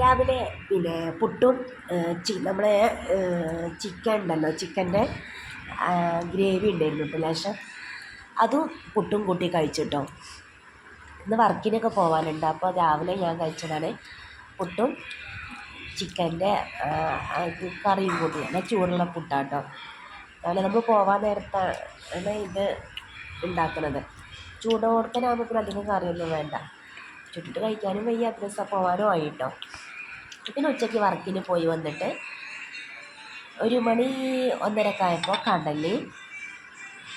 രാവിലെ പിന്നെ പുട്ടും നമ്മളെ ചിക്കൻ ഉണ്ടല്ലോ ചിക്കന്റെ ഗ്രേവി ഉണ്ടായിരുന്നു കേട്ടോ ലേശം. അതും പുട്ടും കൂട്ടി കഴിച്ചു കേട്ടോ ഇന്ന് വർക്കിനൊക്കെ പോകാനുണ്ട് അപ്പോൾ രാവിലെ ഞാൻ കഴിച്ചതാണ് പുട്ടും ചിക്കന്റെ കറിയും കൂട്ടി. നല്ല ചൂടുള്ള പുട്ടാണ് കേട്ടോ രാവിലെ നമ്മൾ പോകാൻ നേരത്താണ് ഇത് ഉണ്ടാക്കുന്നത്. ചൂടോടക്കനാകുമ്പോൾ അധികം കറിയൊന്നും വേണ്ട. ചുട്ടിട്ട് കഴിക്കാനും വയ്യ അത്ര പോകാനും ആയി കേട്ടോ പിന്നെ ഉച്ചയ്ക്ക് വർക്കിന് പോയി വന്നിട്ട് ഒരു മണി ഒന്നരക്കായപ്പോൾ കടലയും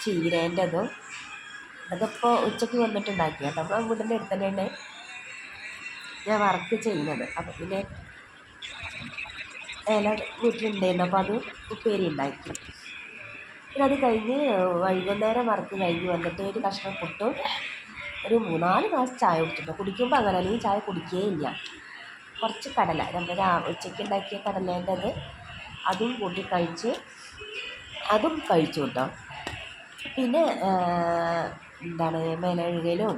ചീരേന്റെതും അതിപ്പോൾ ഉച്ചയ്ക്ക് വന്നിട്ടുണ്ടാക്കിയ. അപ്പോൾ വീടിന്റെ അടുത്ത് തന്നെയാണ് ഞാൻ വർക്ക് ചെയ്യുന്നത്. അപ്പോൾ പിന്നെ ഇല വീട്ടിലുണ്ടായിരുന്നു. അപ്പോൾ അത് ഉപ്പേരി ഉണ്ടാക്കി. പിന്നെ അത് കഴിഞ്ഞ് വൈകുന്നേരം വർക്ക് കഴിഞ്ഞ് വന്നിട്ട് ഒരു കഷ്ണം പുട്ടും ഒരു മൂന്നാൽ ഗ്ലാസ് ചായ കുടിച്ചിട്ടുണ്ട് കുടിക്കുമ്പോൾ അങ്ങനെ അല്ലെങ്കിൽ ചായ കുടിക്കുകയില്ല കുറച്ച് കടല. നമ്മൾ ഉച്ചയ്ക്ക് ഉണ്ടാക്കിയ കടലേന്റെത് അതും കൂട്ടി കഴിച്ച് അതും കഴിച്ചു കേട്ടോ. പിന്നെ എന്താണ് മേലഴുകലും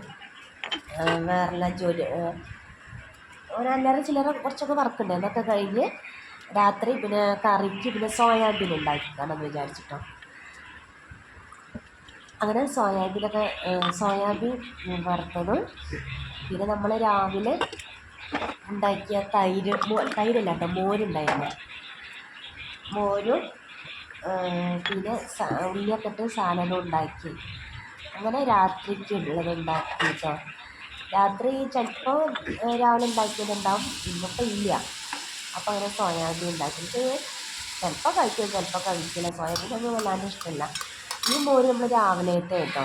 വേറെല്ലാം ജോലി ഒരു അല്ലറ ചില്ലറ കുറച്ചൊക്കെ വർക്കുണ്ട്. എന്നൊക്കെ കഴിഞ്ഞ് രാത്രി പിന്നെ കറിക്ക് പിന്നെ സോയാബീൻ ഉണ്ടാക്കിക്കാണെന്ന് വിചാരിച്ചിട്ടോ. അങ്ങനെ സോയാബീനൊക്കെ സോയാബീൻ വറുത്തതും പിന്നെ നമ്മൾ രാവിലെ ഉണ്ടാക്കിയ തൈര് തൈരല്ല കേട്ടോ മോരുണ്ടായിരുന്നു മോരും പിന്നെ ഉള്ളിയൊക്കെ ഇട്ട് സാലഡും ഉണ്ടാക്കി. അങ്ങനെ രാത്രിക്ക് ഉള്ളത് ഉണ്ടാക്കി കേട്ടോ രാത്രി ചിലപ്പോൾ രാവിലെ ഉണ്ടാക്കിയതുണ്ടാവും ഇന്നിപ്പോൾ ഇല്ല. അപ്പോൾ അങ്ങനെ സോയാബീൻ ഉണ്ടാക്കി. ചിലപ്പോൾ കഴിക്കും ചിലപ്പോൾ കഴിക്കില്ല. സോയാബീൻ ഒന്നും വല്ലാണ്ട് ഇഷ്ടമില്ല ഈ മോര് നമ്മൾ രാവിലത്തെ കേട്ടോ.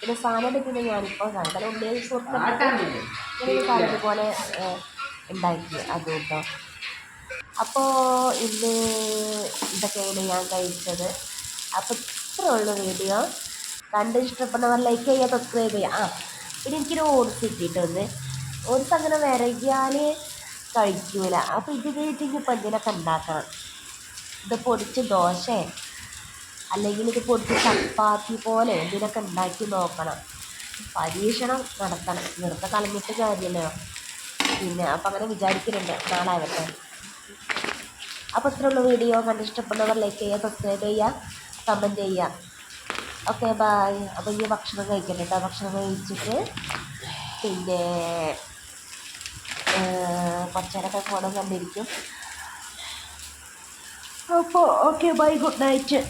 പിന്നെ സാലഡ് പിന്നെ ഞാനിപ്പോൾ കാരണം ഉള്ളിൽ സുഹൃത്തുക്കൾ സാലഡ് പോലെ ഉണ്ടാക്കി അത് കേട്ടോ. അപ്പോൾ ഇന്ന് ഇതൊക്കെയാണ് ഞാൻ കഴിച്ചത്. അപ്പോൾ ഇത്ര വീഡിയോ. കണ്ട് ഇഷ്ടപ്പെടുന്നവർ ലൈക്ക് ചെയ്യുക സബ്സ്ക്രൈബ് ചെയ്യുക. ആ പിന്നെ എനിക്കൊരു ഓട്സ് കിട്ടിയിട്ടുണ്ട്. ഓട്സ് അങ്ങനെ വിരകിയാൽ കഴിക്കൂല. അപ്പോൾ ഇത് കഴിഞ്ഞിട്ട് ഇപ്പോൾ എന്തെങ്കിലുമൊക്കെ ഉണ്ടാക്കണം? ഇത് പൊടിച്ച് ദോശ അല്ലെങ്കിൽ ഇത് പൊടിച്ച് ചപ്പാത്തി പോലെ എന്തെങ്കിലുമൊക്കെ ഉണ്ടാക്കി നോക്കണം? പരീക്ഷണം നടത്തണം. വെറുതെ കളഞ്ഞിട്ട് കാര്യമല്ലോ. പിന്നെ അപ്പം അങ്ങനെ വിചാരിക്കുന്നുണ്ട് നാളെ ആവട്ടെ അപ്പോൾ ഇത്രയുള്ള വീഡിയോ കണ്ട് ഇഷ്ടപ്പെടുന്നവർ ലൈക്ക് ചെയ്യുക സബ്സ്ക്രൈബ് ചെയ്യുക കമന്റ് ചെയ്യുക. ഓക്കെ ബായ് അപ്പോൾ ഈ ഭക്ഷണം കഴിക്കട്ടെ കേട്ടോ ഭക്ഷണം കഴിച്ചിട്ട് പിന്നെ കുറച്ചേരൊക്കെ ഫോണും കണ്ടിരിക്കും. അപ്പോൾ ഓക്കെ ബൈ ഗുഡ് നൈറ്റ്